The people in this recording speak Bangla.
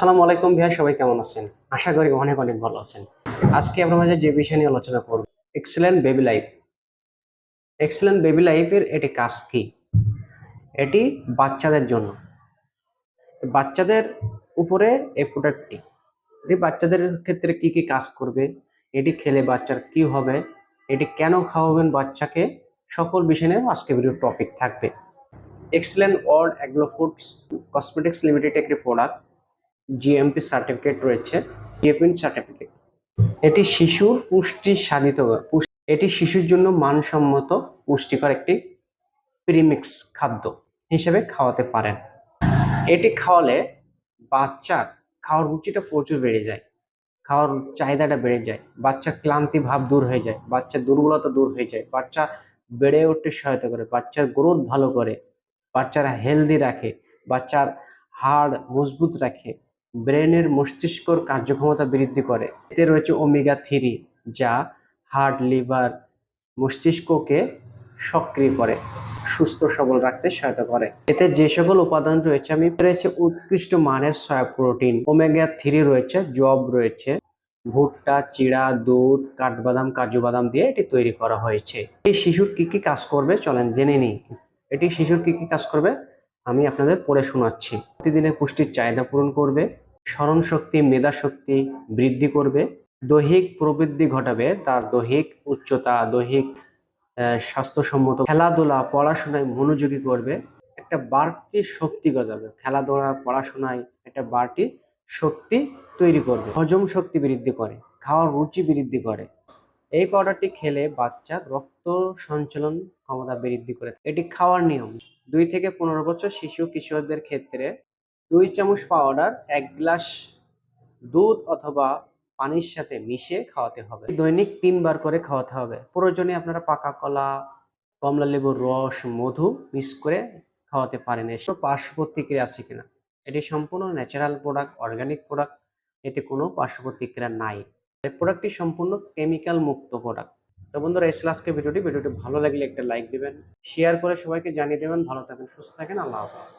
আসসালামু আলাইকুম ভাইয়া, সবাই কেমন আছেন? আশা করি অনেক অনেক ভালো আছেন। আজকে মাঝে যে বিষয় নিয়ে আলোচনা করব excellent baby life excellent baby লাইফের এটি কাজ কি? এটি বাচ্চাদের জন্য। বাচ্চাদের উপরে এই প্রোডাক্টটি এটি বাচ্চাদের ক্ষেত্রে কি কি কাজ করবে? এটি খেলে বাচ্চার কি হবে? এটি কেন খাওয়াবেন বাচ্চাকে? সকল বিষয় নিয়ে আজকে ভিডিও টপিক থাকবে। Excellent world agro foods cosmetics limited একটি প্রোডাক্ট জিএমপি সার্টিফিকেট রয়েছে জিএপিন সার্টিফিকেট এটি শিশুর পুষ্টি সাধিত এটি শিশুর জন্য মানসম্মত, পুষ্টিকর একটি প্রিমিক্স খাদ্য হিসেবে খাওয়াতে পারেন। এটি খাওয়ালে বাচ্চার খাওয়ার রুচিটা প্রচুর বেড়ে যায়, খাওয়ার চাহিদাটা বেড়ে যায় বাচ্চার ক্লান্তি ভাব দূর হয়ে যায় বাচ্চার দুর্বলতা দূর হয়ে যায়, বাচ্চা বেড়ে উঠতে সহায়তা করে, বাচ্চার গ্রোথ ভালো করে, বাচ্চারা হেলদি রাখে, বাচ্চার হাড় মজবুত রাখে ব্রেনের মস্তিষ্কর কার্যক্ষমতা বৃদ্ধি করে। এতে রয়েছে ওমেগা থ্রি, যা হার্ট, লিভার মস্তিষ্ককে সক্রিয় করে, সুস্থ, সবল রাখতে সহায়তা করে। এতে যে সকল উপাদান রয়েছে, আমি রয়েছে উৎকৃষ্ট মানের সয়া প্রোটিন। ওমেগা থ্রি রয়েছে, জব রয়েছে, ভুট্টা, চিড়া, দুধ, কাঠবাদাম কাজু বাদাম দিয়ে এটি তৈরি করা হয়েছে। এই শিশুর কি কি কাজ করবে, চলেন জেনে নিই। এটি শিশুর কি কি কাজ করবে? আমি আপনাদের পড়ে শোনাচ্ছি। প্রতিদিনের পুষ্টির চাহিদা পূরণ করবে স্মরণ শক্তি মেধা শক্তি বৃদ্ধি করবে, দৈহিক প্রবৃদ্ধি ঘটাবে, তার দৈহিক উচ্চতা, দৈহিক স্বাস্থ্যসম্মত খেলাধুলা, পড়াশোনায় মনোযোগী করবে, একটা বাড়তি শক্তি গজাবে। খেলাধুলা, পড়াশোনায় একটা বাড়তি শক্তি তৈরি করবে। হজম শক্তি বৃদ্ধি করে, খাওয়ার রুচি বৃদ্ধি করে। এই পাউডারটি খেলে বাচ্চার রক্ত সঞ্চালন ক্ষমতা বৃদ্ধি করে। এটি খাওয়ার নিয়ম। দুই থেকে পনেরো বছর শিশু কিশোরদের ক্ষেত্রে দুই চামচ পাউডার, এক গ্লাস দুধ অথবা পানির সাথে মিশিয়ে খাওয়াতে হবে। দৈনিক তিনবার করে খাওয়াতে হবে। প্রয়োজনে আপনারা পাকা কলা, কমলা লেবুর রস, মধু মিক্স করে খাওয়াতে পারেন। এসব পার্শ্ব প্রতিক্রিয়া আছে কিনা? এটি সম্পূর্ণ ন্যাচারাল প্রোডাক্ট অর্গানিক প্রোডাক্ট এতে কোনো পার্শ্ব প্রতিক্রিয়া নাই। প্রোডাক্টটি সম্পূর্ণ কেমিক্যাল মুক্ত প্রোডাক্ট তো বন্ধুরা, এই আজকে ভিডিওটি। ভিডিওটি ভালো লাগলে একটা লাইক দিবেন শেয়ার করে সবাইকে জানিয়ে দেবেন। ভালো থাকেন সুস্থ থাকেন, আল্লাহ হাফেজ।